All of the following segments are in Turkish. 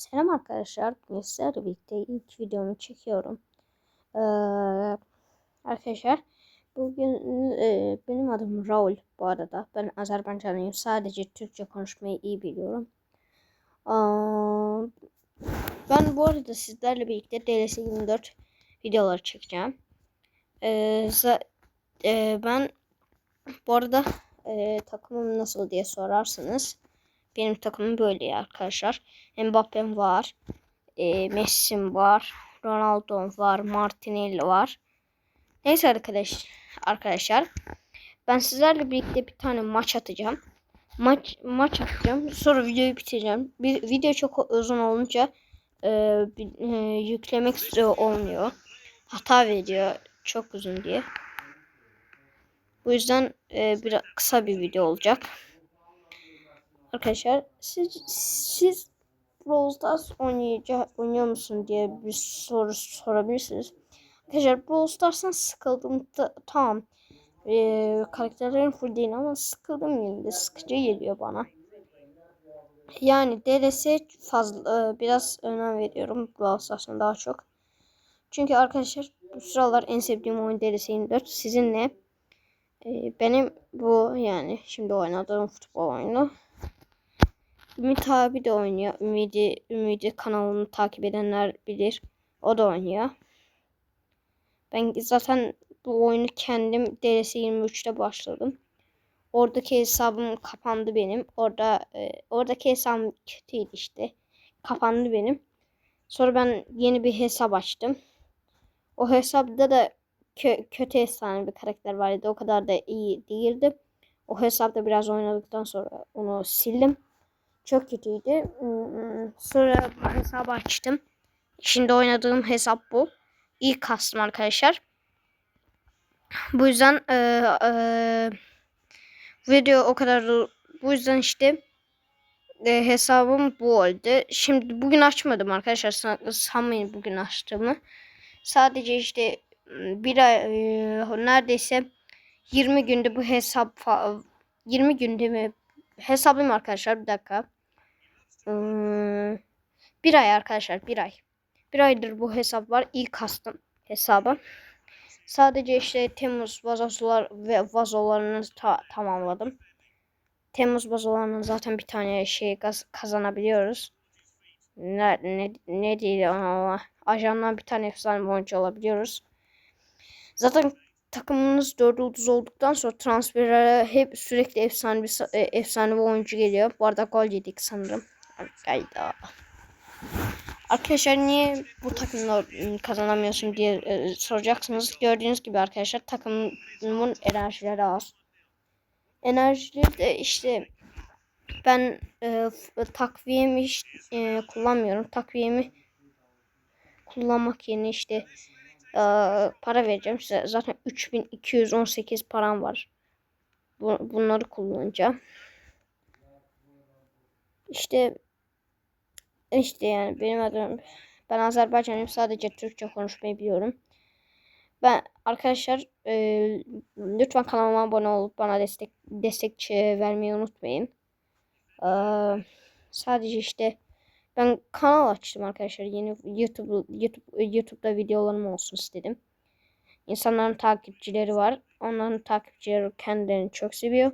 Selam arkadaşlar. Bugün sizlerle birlikte ilk videomu çekiyorum. Ee, arkadaşlar bugün e, benim adım Raul bu arada. Ben Azerbaycanlıyım. Sadece Türkçe konuşmayı iyi biliyorum. Aa, ben bu arada sizlerle birlikte DLS 24 videoları çekeceğim. Ee, e, ben bu arada e, takımım nasıl diye sorarsanız benim takımım böyle ya arkadaşlar. Mbappe'm var. E, Messi'm var. Ronaldo'm var. Martinelli var. Neyse arkadaş, arkadaşlar. Ben sizlerle birlikte bir tane maç atacağım. Maç maç atacağım. Sonra videoyu bitireceğim. Bir video çok uzun olunca e, e, yüklemek olmuyor. Hata veriyor çok uzun diye. Bu yüzden e, biraz kısa bir video olacak. Arkadaşlar siz siz Brawl Stars oynuyor musun diye bir soru sorabilirsiniz. Arkadaşlar Brawl Stars'tan sıkıldım. Ta- tamam. Ee, karakterlerin full değil ama sıkıldım yine de sıkıcı geliyor bana. Yani DLS fazla e, biraz önem veriyorum Brawl Stars'tan daha çok. Çünkü arkadaşlar bu sıralar en sevdiğim oyun DLS 24 sizinle. Ee, benim bu yani şimdi oynadığım futbol oyunu Ümit abi de oynuyor. Ümidi, Ümidi kanalını takip edenler bilir. O da oynuyor. Ben zaten bu oyunu kendim DLS 23'te başladım. Oradaki hesabım kapandı benim. Orada e, oradaki hesabım kötüydü işte. Kapandı benim. Sonra ben yeni bir hesap açtım. O hesapta da kö- kötü efsane bir karakter vardı. O kadar da iyi değildi. O hesapta biraz oynadıktan sonra onu sildim. Çok kötüydü. Hmm, Sonra bu hesabı açtım. Şimdi oynadığım hesap bu. İlk kastım arkadaşlar. Bu yüzden e, e, video o kadar bu yüzden işte e, hesabım bu oldu. Şimdi bugün açmadım arkadaşlar. San- Sanmayın bugün açtığımı. Sadece işte m, bir ay e, neredeyse 20 günde bu hesap fa- 20 günde mi hesabım arkadaşlar bir dakika. Hmm, bir ay arkadaşlar bir ay. Bir aydır bu hesap var. İlk kastım hesabı. Sadece işte Temmuz vazolar ve vazolarını ta- tamamladım. Temmuz vazolarının zaten bir tane şey kaz- kazanabiliyoruz. Ne, ne, ne değil ama ajandan bir tane efsane oyuncu alabiliyoruz. Zaten takımınız 4 yıldız olduktan sonra transferlere hep sürekli efsane bir e, efsane bir oyuncu geliyor. Bu arada gol yedik sanırım. Hayda. Arkadaşlar niye bu takımla ım, kazanamıyorsun diye e, soracaksınız. Gördüğünüz gibi arkadaşlar takımımın enerjileri az. Enerjileri de işte ben e, f- takviyemi hiç e, kullanmıyorum. Takviyemi kullanmak yerine işte e, para vereceğim size. Zaten 3218 param var. Bu, bunları kullanacağım. İşte işte yani benim adım ben Azerbaycanlıyım sadece Türkçe konuşmayı biliyorum. Ben arkadaşlar e, lütfen kanalıma abone olup bana destek destek vermeyi unutmayın. E, sadece işte ben kanal açtım arkadaşlar yeni YouTube YouTube YouTube'da videolarım olsun istedim. İnsanların takipçileri var. Onların takipçileri kendilerini çok seviyor.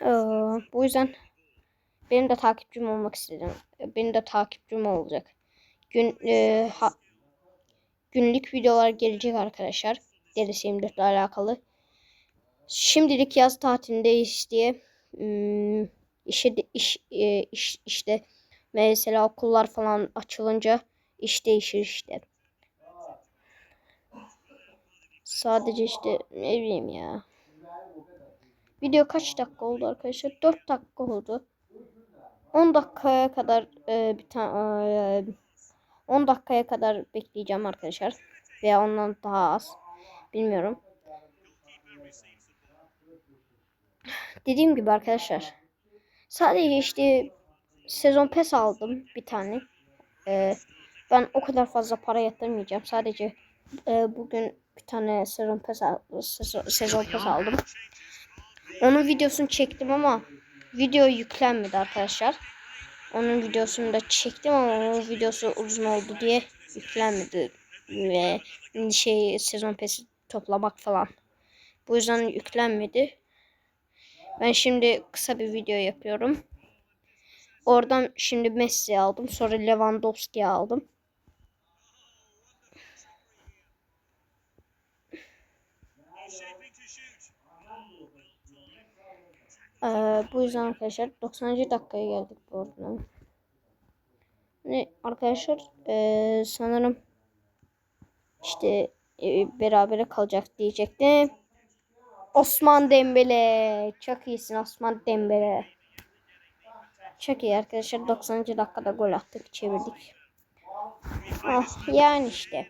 E, bu yüzden benim de takipçim olmak istedim. Benim de takipçim olacak. Gün e, ha- günlük videolar gelecek arkadaşlar. Derisi 24 ile alakalı. Şimdilik yaz tatilindeyiz diye hmm, işe iş, e, iş işte mesela okullar falan açılınca iş değişir işte. Sadece işte ne bileyim ya. Video kaç dakika oldu arkadaşlar? 4 dakika oldu. 10 dakikaya kadar e, bir tane 10 dakikaya kadar bekleyeceğim arkadaşlar. Veya ondan daha az. Bilmiyorum. Dediğim gibi arkadaşlar. Sadece işte sezon pes aldım bir tane. E, ben o kadar fazla para yatırmayacağım. Sadece e, bugün bir tane sezon pes, al- sezon, sezon pes aldım. Onun videosunu çektim ama video yüklenmedi arkadaşlar. Onun videosunu da çektim ama o videosu uzun oldu diye yüklenmedi. Ve şey sezon pesi toplamak falan. Bu yüzden yüklenmedi. Ben şimdi kısa bir video yapıyorum. Oradan şimdi Messi aldım. Sonra Lewandowski aldım. Ee, bu yüzden arkadaşlar 90. dakikaya geldik bu arada. Ne arkadaşlar ee, sanırım işte e, berabere kalacak diyecektim. Osman Dembele. Çok iyisin Osman Dembele. Çok iyi arkadaşlar. 90. dakikada gol attık. Çevirdik. Ah, yani işte.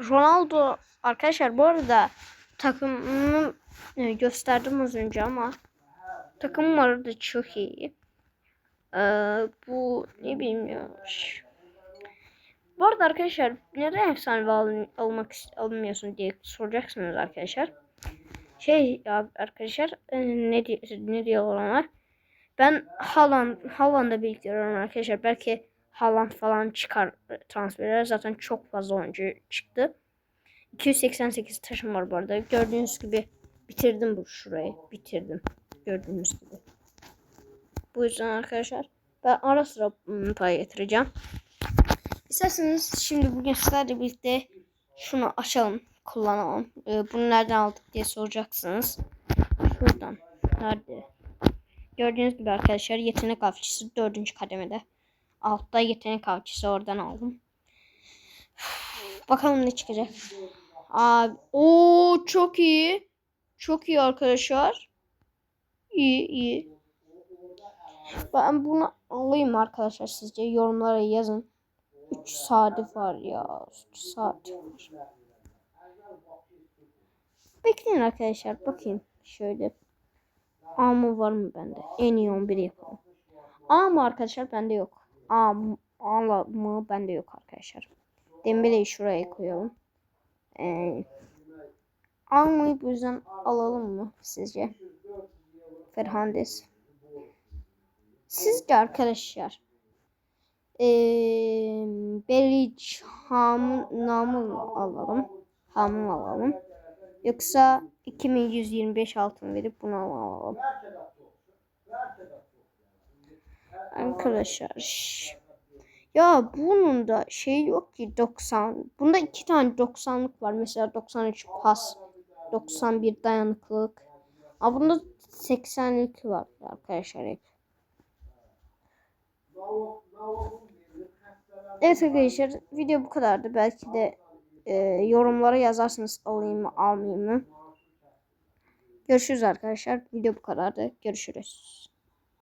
Ronaldo arkadaşlar bu arada takımımı e, gösterdim az önce ama takımım arada çok iyi. Ee, bu ne ya. Bu arada arkadaşlar neden efsane al almak almıyorsun diye soracaksınız arkadaşlar. Şey ya arkadaşlar e, ne di ne diyorlar ona? Ben Haaland Haaland'ı bekliyorum arkadaşlar. Belki Haaland falan çıkar e, transferler. Zaten çok fazla oyuncu çıktı. 288 taşım var bu arada. Gördüğünüz gibi bitirdim bu şurayı. Bitirdim. Gördüğünüz gibi. Bu yüzden arkadaşlar ben ara sıra pay getireceğim. İsterseniz şimdi bugün sizlerle birlikte şunu açalım, kullanalım. Ee, bunu nereden aldık diye soracaksınız. Şuradan. Nerede? Gördüğünüz gibi arkadaşlar yetenek avcısı dördüncü kademede. Altta yetenek avcısı oradan aldım. Bakalım ne çıkacak. Abi, o çok iyi. Çok iyi arkadaşlar. İyi iyi. Ben bunu alayım arkadaşlar sizce yorumlara yazın. 3 saati var ya. 3 saati var. Bekleyin arkadaşlar. Bakayım şöyle. A mı var mı bende? En iyi 11 yapalım. A mı arkadaşlar bende yok. A, mı- A mı bende yok arkadaşlar. Dembele'yi şuraya koyalım. Ee, A mı bu yüzden alalım mı sizce? Fernandes. Sizce arkadaşlar ee, Bellingham namı mı alalım? Hamı alalım. Yoksa 2125 altın verip bunu alalım. Arkadaşlar. Ya bunun da şey yok ki 90. Bunda iki tane 90'lık var. Mesela 93 pas. 91 dayanıklılık. Ama bunda 80'lik var arkadaşlar. Evet arkadaşlar video bu kadardı. Belki de e, yorumlara yazarsınız alayım mı almayayım mı. Görüşürüz arkadaşlar. Video bu kadardı. Görüşürüz.